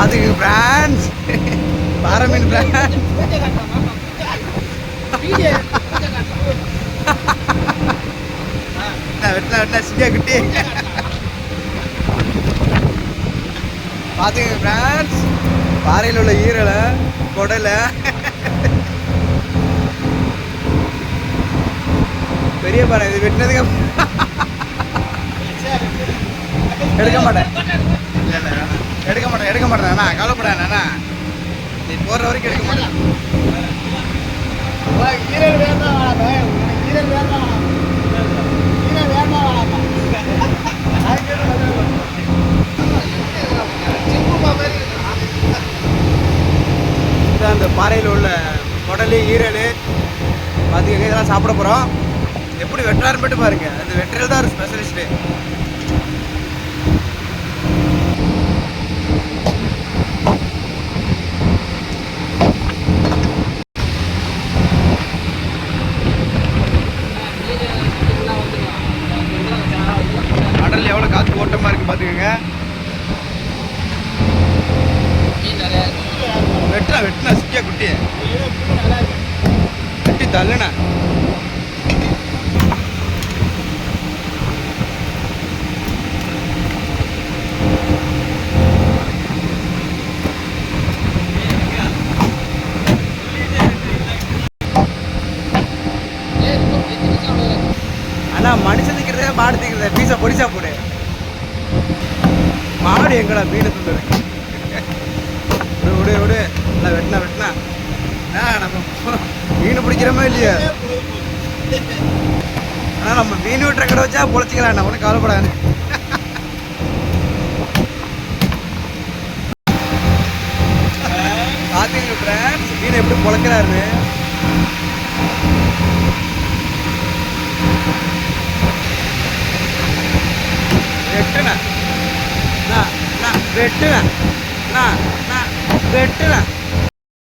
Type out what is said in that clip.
பாத்துக்க பிரான்ஸ் பாறை மீன் வெட்ட வெட்டினா வெட்டினா சிட்டியா குட்டி. பாத்துங்க பிரான்ஸ் பாறையில் உள்ள ஈரலை குடலை. பெரிய பாறை இது வெட்டினதுக்கு எடுக்க மாட்டேன். எடுக்க மாட்டேன் நீ போற வரைக்கும் எடுக்க மாட்டேன். ஈரல் வேண்டாம் ஈரல் வேண்டாம் ஈரல் வேண்டாம் இது அந்த பாறையில் உள்ள குடலு ஈரல் பார்த்துக்கங்க இதெல்லாம் சாப்பிட போகிறோம் எப்படி வெட்டுறாருன்னு மட்டும் பாருங்கள் அந்த வெட்டுறது தான் ஒரு ஸ்பெஷலிஸ்ட்டு கடல் எவ்வளோ ஓட்டமாக இருக்குது பார்த்துக்கோங்க வெட்டினா வெட்டினா சிக்கியா குட்டியை வெட்டி தள்ளுண்ணா. அண்ணா மனுஷன் திக்கிறதே மாடு திக்கிறதே பீஸா பொடிசா போடு. மாடு எங்கடா மீன் தந்துருக்கு விடு விடு விடு. நல்லா வெட்டினா வெட்டினா. ஆ நம்ம மீன் பிடிக்கிறோமோ இல்லையா? ஆனால் நம்ம மீன் விட்டுற கடை வச்சா பொழைச்சிக்கலாம். நான் ஒன்றும் கவலைப்படாது. பார்த்தீங்க ஃப்ரெண்ட்ஸ் மீன் எப்படி பொழைக்கிறாருன்னு? വെട്ടുക. ആ വെട്ടുക.